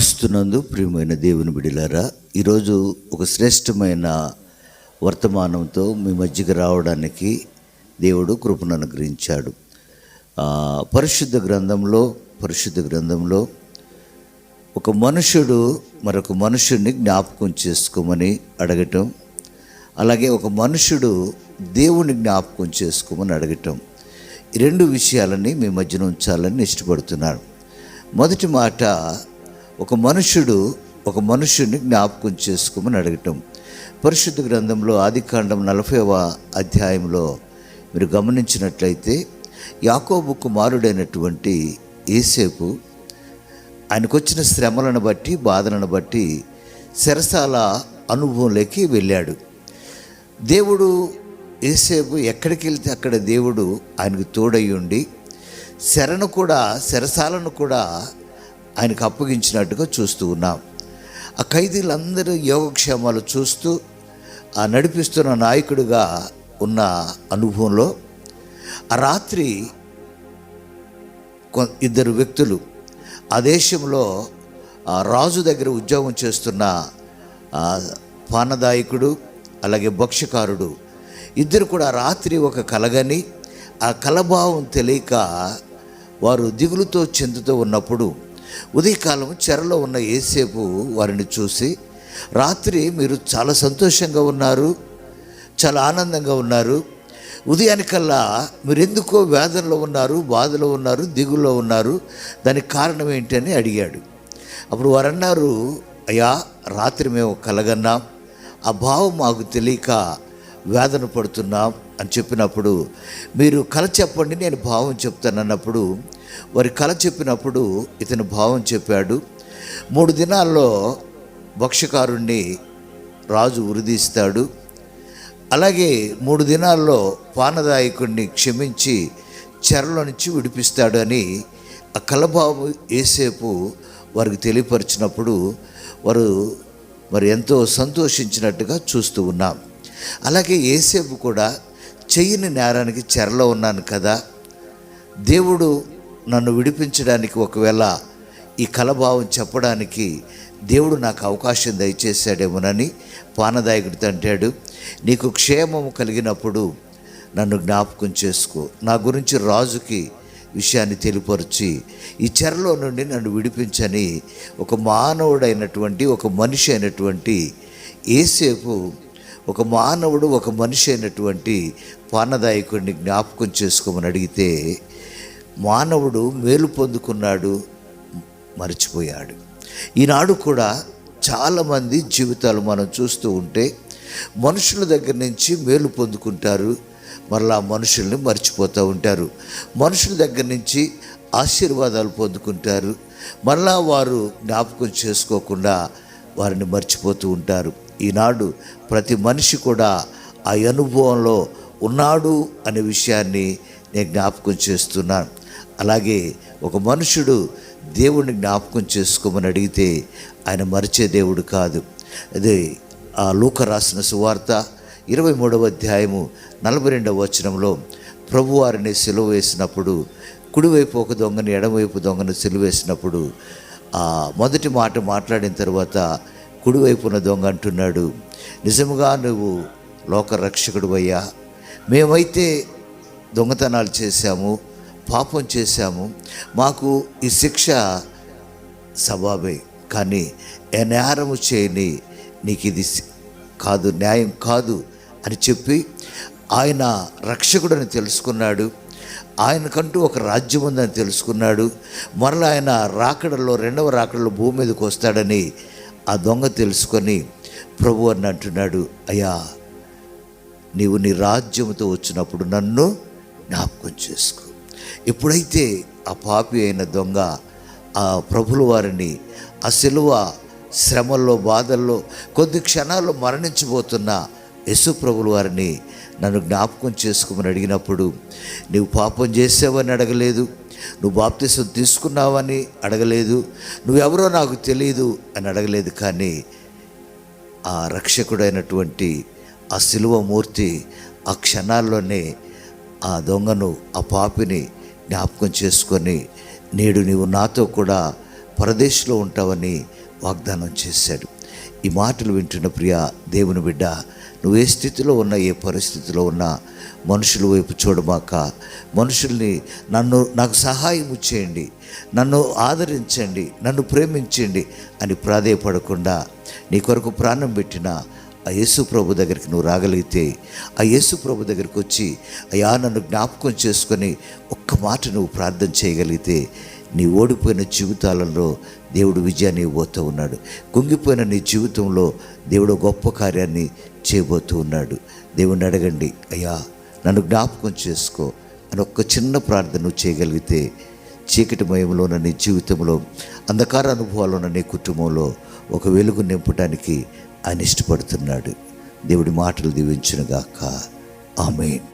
క్రీస్తునందు ప్రియమైన దేవుని బిడిలారా ఈరోజు ఒక శ్రేష్టమైన వర్తమానంతో మీ మధ్యకి రావడానికి దేవుడు కృపను అనుగ్రహించాడు. పరిశుద్ధ గ్రంథంలో పరిశుద్ధ గ్రంథంలో ఒక మనుషుడు మరొక మనుషుడిని జ్ఞాపకం చేసుకోమని అడగటం అలాగే ఒక మనుషుడు దేవుని జ్ఞాపకం చేసుకోమని అడగటం ఈ రెండు విషయాలని మీ మధ్యన ఉంచాలని ఇష్టపడుతున్నాను. మొదటి మాట ఒక మనుషుడు ఒక మనుషుడిని జ్ఞాపకం చేసుకోమని అడగటం. పరిశుద్ధ గ్రంథంలో ఆదికాండం నలభైవ అధ్యాయంలో మీరు గమనించినట్లయితే యాకోబు కుమారుడైనటువంటి ఏసేపు ఆయనకు వచ్చిన శ్రమలను బట్టి బాధలను బట్టి శరసాల అనుభవంలోకి వెళ్ళాడు. దేవుడు ఏసేపు ఎక్కడికి వెళ్తే అక్కడ దేవుడు ఆయనకు తోడై ఉండి శరణు కూడా శరసాలను కూడా ఆయనకు అప్పగించినట్టుగా చూస్తూ ఉన్నాం. ఆ ఖైదీలందరూ యోగక్షేమాలు చూస్తూ ఆ నడిపిస్తున్న నాయకుడిగా ఉన్న అనుభవంలో ఆ రాత్రి కొ- ఇద్దరు వ్యక్తులు ఆ దేశంలో ఆ రాజు దగ్గర ఉద్యోగం చేస్తున్న పానదాయకుడు అలాగే భక్ష్యకారుడు ఇద్దరు కూడా రాత్రి ఒక కలగని ఆ కలభావం తెలియక వారు దిగులుతో చెందుతూ ఉన్నప్పుడు ఉదయకాలం చెరలో ఉన్న ఏసేపు వారిని చూసి రాత్రి మీరు చాలా సంతోషంగా ఉన్నారు చాలా ఆనందంగా ఉన్నారు. ఉదయానికల్లా మీరు ఎందుకో వేదనలో ఉన్నారు బాధలో ఉన్నారు దిగుల్లో ఉన్నారు. దానికి కారణం ఏంటి? అని అడిగాడు. అప్పుడు వారన్నారు అయ్యా రాత్రి మేము కలగన్నాం. ఆ భావం మాకు తెలియక వేదన పడుతున్నాం అని చెప్పినప్పుడు మీరు కళ చెప్పండి నేను భావం చెప్తాను అన్నప్పుడు వారి కళ చెప్పినప్పుడు ఇతను భావం చెప్పాడు. మూడు దినాల్లో భక్ష్యకారుణ్ణి రాజు ఉరిదీస్తాడు అలాగే మూడు దినాల్లో పానదాయకుడిని క్షమించి చెరలో నుంచి విడిపిస్తాడు అని ఆ కలబాబు ఏసేపు వారికి తెలియపరిచినప్పుడు వారు మరి ఎంతో సంతోషించినట్టుగా చూస్తూ ఉన్నాం. అలాగే ఏసేపు కూడా చెయ్యని నేరానికి చెరలో ఉన్నాను కదా. దేవుడు నన్ను విడిపించడానికి ఒకవేళ ఈ కలభావం చెప్పడానికి దేవుడు నాకు అవకాశం దయచేశాడేమోనని పానదాయకుడితో అంటాడు. నీకు క్షేమము కలిగినప్పుడు నన్ను జ్ఞాపకం చేసుకో. నా గురించి రాజుకి విషయాన్ని తెలిపరిచి ఈ చెరలో నుండి నన్ను విడిపించని ఒక మానవుడైనటువంటి ఒక మనిషి అయినటువంటి ఏసేపు ఒక మానవుడు ఒక మనిషి అయినటువంటి పానదాయకుడిని జ్ఞాపకం చేసుకోమని అడిగితే మానవుడు మేలు పొందుకున్నాడు మర్చిపోయాడు. ఈనాడు కూడా చాలామంది జీవితాలు మనం చూస్తూ ఉంటే మనుషుల దగ్గర నుంచి మేలు పొందుకుంటారు మరలా మనుషుల్ని మర్చిపోతూ ఉంటారు. మనుషుల దగ్గర నుంచి ఆశీర్వాదాలు పొందుకుంటారు మరలా వారు జ్ఞాపకం చేసుకోకుండా వారిని మర్చిపోతూ ఉంటారు. ఈనాడు ప్రతి మనిషి కూడా ఆ అనుభవంలో ఉన్నాడు అనే విషయాన్ని నేను జ్ఞాపకం చేస్తున్నాను అలాగే ఒక మనుషుడు దేవుణ్ణి జ్ఞాపకం చేసుకోమని అడిగితే ఆయన మరిచే దేవుడు కాదు. అదే ఆ లూక రాసిన సువార్త ఇరవై మూడవ అధ్యాయము నలభై రెండవ వచనంలో ప్రభువారిని సెలవు వేసినప్పుడు కుడివైపు ఒక దొంగని ఎడమవైపు దొంగను సెలవు వేసినప్పుడు ఆ మొదటి మాట మాట్లాడిన తర్వాత కుడివైపున దొంగ అంటున్నాడు నిజముగా నువ్వు లోకరక్షకుడు అయ్యా మేమైతే దొంగతనాలు చేశాము పాపం చేశాము. మాకు ఈ శిక్ష సబాబే కానీ ఏ నేరము చేయని నీకు ఇది కాదు న్యాయం కాదు అని చెప్పి ఆయన రక్షకుడని తెలుసుకున్నాడు. ఆయనకంటూ ఒక రాజ్యం ఉందని తెలుసుకున్నాడు. మరలా ఆయన రాకడలో రెండవ రాకడలో భూమి మీదకి వస్తాడని ఆ దొంగ తెలుసుకొని ప్రభు అని అంటున్నాడు అయ్యా నీవు నీ రాజ్యముతో వచ్చినప్పుడు నన్ను జ్ఞాపకం చేసుకో. ఎప్పుడైతే ఆ పాపి అయిన దొంగ ఆ ప్రభుల వారిని ఆ సిలువ శ్రమల్లో బాధల్లో కొద్ది క్షణాల్లో మరణించబోతున్న యశు ప్రభుల వారిని నన్ను జ్ఞాపకం చేసుకోమని అడిగినప్పుడు నీవు పాపం చేసావని అడగలేదు నువ్వు బాప్తిసం తీసుకున్నావని అడగలేదు నువ్వెవరో నాకు తెలియదు అని అడగలేదు కానీ ఆ రక్షకుడైనటువంటి ఆ శిలువ మూర్తి ఆ క్షణాల్లోనే ఆ దొంగను ఆ పాపిని జ్ఞాపకం చేసుకొని నేడు నీవు నాతో కూడా పరదేశంలో ఉంటావని వాగ్దానం చేశాడు. ఈ మాటలు వింటున్న ప్రియ దేవుని బిడ్డ నువ్వు ఏ స్థితిలో ఉన్నా ఏ పరిస్థితిలో ఉన్నా మనుషుల వైపు చూడమాక మనుషుల్ని నన్ను నాకు సహాయం చేయండి నన్ను ఆదరించండి నన్ను ప్రేమించండి అని ప్రాధేయపడకుండా నీ కొరకు ప్రాణం పెట్టిన ఆ యేసు ప్రభు దగ్గరికి నువ్వు రాగలిగితే ఆ యేసు ప్రభు దగ్గరికి వచ్చి అయా నన్ను జ్ఞాపకం చేసుకొని ఒక్క మాట నువ్వు ప్రార్థన చేయగలిగితే నీ ఓడిపోయిన జీవితాలలో దేవుడు విజయాన్ని ఇవ్వబోతూ ఉన్నాడు. కుంగిపోయిన నీ జీవితంలో దేవుడు గొప్ప కార్యాన్ని చేయబోతూ ఉన్నాడు. దేవుణ్ణి అడగండి అయ్యా నన్ను జ్ఞాపకం చేసుకో. అని ఒక్క చిన్న ప్రార్థన చేయగలిగితే చీకటిమయంలో ఉన్న నీ జీవితంలో అంధకార అనుభవాలు నీ కుటుంబంలో ఒక వెలుగు నింపడానికి ఆయన ఇష్టపడుతున్నాడు. దేవుడి మాటలు దీవించునుగాక. ఆమె